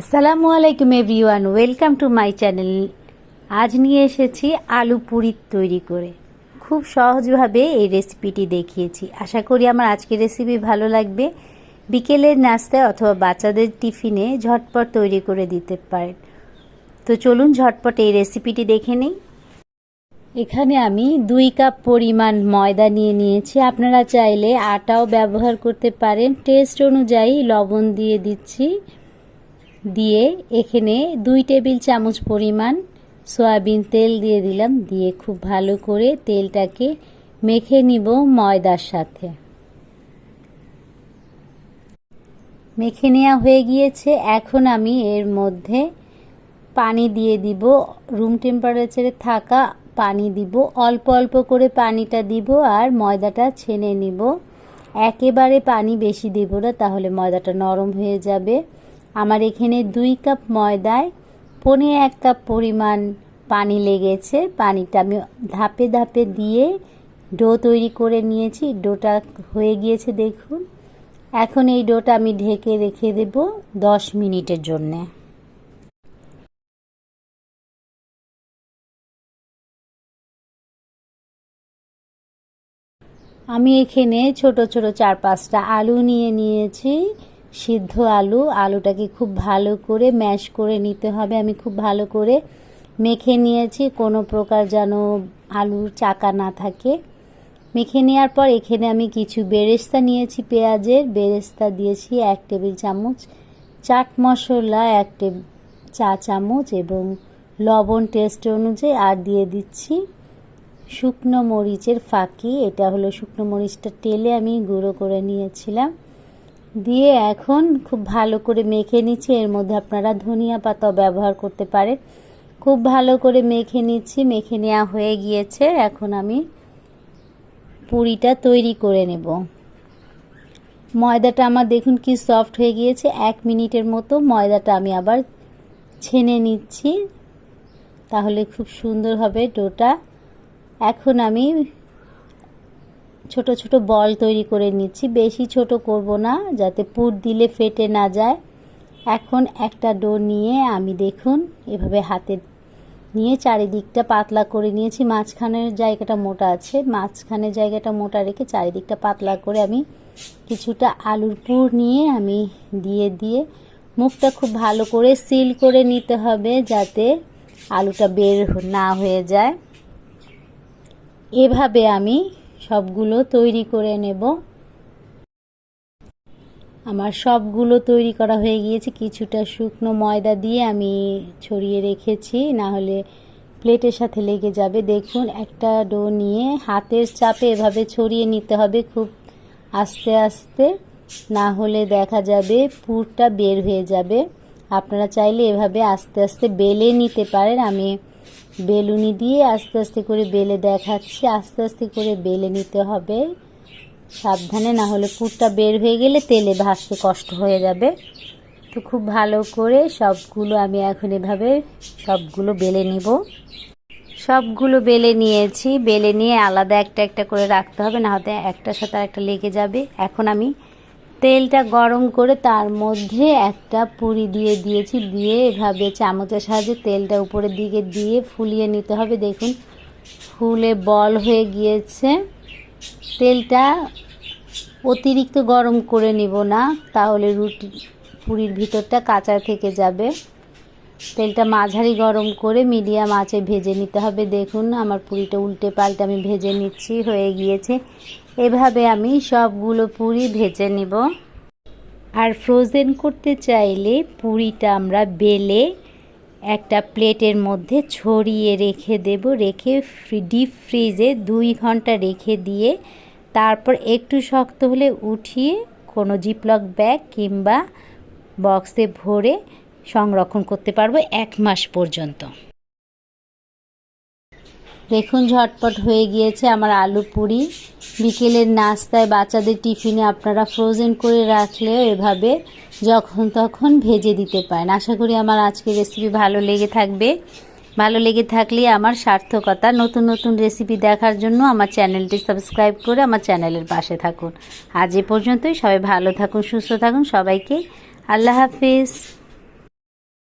আসসালামু আলাইকুম everyone, welcome to my channel. আজ নিয়ে এসেছি আলু পুরি তৈরি করে। খুব সহজভাবে এই রেসিপিটি দেখিয়েছি। আশা করি আমার আজকের রেসিপি ভালো লাগবে। বিকেলের নাস্তায় অথবা বাচ্চাদের টিফিনে ঝটপট তৈরি করে দিতে পারেন। তো চলুন ঝটপট এই রেসিপিটি দেখে নিই। এখানে আমি দুই কাপ পরিমাণ ময়দা নিয়ে নিয়েছি। আপনারা চাইলে আটাও ব্যবহার করতে পারেন। টেস্ট অনুযায়ী লবণ দিয়ে দিচ্ছি। দিয়ে এখানে দুই টেবিল চামচ পরিমাণ সয়াবিন তেল দিয়ে দিলাম। দিয়ে খুব ভালো করে তেলটাকে মেখে নিব ময়দার সাথে। মেখে নেওয়া হয়ে গিয়েছে। এখন আমি এর মধ্যে পানি দিয়ে দিব। রুম টেম্পারেচারে থাকা পানি দিব। অল্প অল্প করে পানিটা দিব আর ময়দাটা ছেনে নিব। একেবারে পানি বেশি দিব না, তাহলে ময়দাটা নরম হয়ে যাবে। আমার এখানে দুই কাপ ময়দায় পনে এক কাপ পরিমাণ পানি লেগেছে। পানিটা আমি ধাপে ধাপে দিয়ে ডো তৈরি করে নিয়েছি। ডোটা হয়ে গিয়েছে দেখুন। এখন এই ডোটা আমি ঢেকে রেখে দেব দশ মিনিটের জন্যে। আমি এখানে ছোট ছোট চার পাঁচটা আলু নিয়ে নিয়েছি। সিদ্ধ আলু, আলুটাকে খুব ভালো করে ম্যাশ করে নিতে হবে। আমি খুব ভালো করে মেখে নিয়েছি। কোনো প্রকার যেন আলুর চাকা না থাকে। মেখে নেওয়ার পর এখানে আমি কিছু বেরেস্তা নিয়েছি পেঁয়াজের। বেরেস্তা দিয়েছি এক টেবিল চামচ চাট মশলা, এক চা চামচ এবং লবণ টেস্ট অনুযায়ী। আর দিয়ে দিচ্ছি শুকনো মরিচের ফাঁকি। এটা হলো শুকনো মরিচটা তেলে আমি গুঁড়ো করে নিয়েছিলাম। দিয়ে এখন খুব ভালো করে মেখে নিচ্ছি। এর মধ্যে আপনারা ধনিয়া পাতাও ব্যবহার করতে পারেন। খুব ভালো করে মেখে নিচ্ছি। মেখে নেওয়া হয়ে গিয়েছে। এখন আমি পুরিটা তৈরি করে নেব। ময়দাটা আমার দেখুন কি সফট হয়ে গিয়েছে। এক মিনিটের মতো ময়দাটা আমি আবার ছেনে নিচ্ছি। তাহলে খুব সুন্দর হবে ডোটা। এখন আমি ছোট ছোট বল তৈরি করে নিচ্ছি। বেশি ছোট করব না, যাতে পুর দিলে ফেটে না যায়। এখন একটা ডো নিয়ে আমি দেখুন, এভাবে হাতে নিয়ে চারিদিকটা পাতলা করে নিয়েছি। মাঝখানের জায়গাটা মোটা আছে, মাঝখানের জায়গাটা মোটা রেখে চারিদিকটা পাতলা করে আমি কিছুটা আলুর পুর নিয়ে আমি দিয়ে দিয়ে মুখটা খুব ভালো করে সিল করে নিতে হবে, যাতে আলুটা বের না হয়ে যায়। এভাবে আমি সবগুলো তৈরি করে নেব। আমার সবগুলো তৈরি করা হয়ে গিয়েছে। কিছুটা শুকনো ময়দা দিয়ে আমি ছড়িয়ে রেখেছি, না হলে প্লেটের সাথে লেগে যাবে। দেখুন, একটা ডো নিয়ে হাতের চাপে এভাবে ছড়িয়ে নিতে হবে খুব আস্তে আস্তে, না হলে দেখা যাবে পুরটা বের হয়ে যাবে। আপনারা চাইলে এভাবে আস্তে আস্তে বেলে নিতে পারেন। আমি বেলুনি দিয়ে আস্তে আস্তে করে বেলে দেখাচ্ছি, আস্তে আস্তে করে বেলে নিতে হবে। সাবধানে, না হলে পুরটা বের হয়ে গেলে তেলে ভাসতে কষ্ট হয়ে যাবে। তো খুব ভালো করে সবগুলো আমি এখন এভাবে সবগুলো বেলে নিব। সবগুলো বেলে নিয়েছি। বেলে নিয়ে আলাদা একটা একটা করে রাখতে হবে, না হতে একটার সাথে একটা লেগে যাবে। এখন আমি তেলটা গরম করে তার মধ্যে একটা পুরি দিয়ে দিয়েছি। দিয়ে এভাবে চামচের সাহায্যে তেলটা উপরের দিকে দিয়ে ফুলিয়ে নিতে হবে। দেখুন, ফুলে বল হয়ে গিয়েছে। তেলটা অতিরিক্ত গরম করে নিব না, তাহলে রুটি, পুরির ভিতরটা কাঁচা থেকে যাবে। তেলটা মাঝারি গরম করে মিডিয়াম আঁচে ভেজে নিতে হবে। দেখুন, আমার পুরিটা উল্টে পাল্টে আমি ভেজে নিচ্ছি, হয়ে গিয়েছে। এভাবে আমি সবগুলো পুরি ভেজে নিব। আর ফ্রোজেন করতে চাইলে পুরিটা আমরা বেলে একটা প্লেটের মধ্যে ছড়িয়ে রেখে দেব। রেখে ডিপ ফ্রিজে দুই ঘণ্টা রেখে দিয়ে তারপর একটু শক্ত হলে উঠিয়ে কোনো জিপলক ব্যাগ কিংবা বক্সে ভরে সংরক্ষণ করতে পারব এক মাস পর্যন্ত। দেখুন, ঝটপট হয়ে গিয়েছে আমার আলু পুরি। বিকেলের নাস্তায় বাচ্চাদের টিফিনে আপনারা ফ্রোজেন করে রাখলেও এভাবে যখন তখন ভেজে দিতে পারেন। আশা করি আমার আজকের রেসিপি ভালো লেগে থাকবে। ভালো লেগে থাকলে আমার সার্থকতা, নতুন নতুন রেসিপি দেখার জন্য আমার চ্যানেলটি সাবস্ক্রাইব করে আমার চ্যানেলের পাশে থাকুন। আজ এ পর্যন্তই। সবাই ভালো থাকুন, সুস্থ থাকুন। সবাইকে আল্লাহ হাফিজ।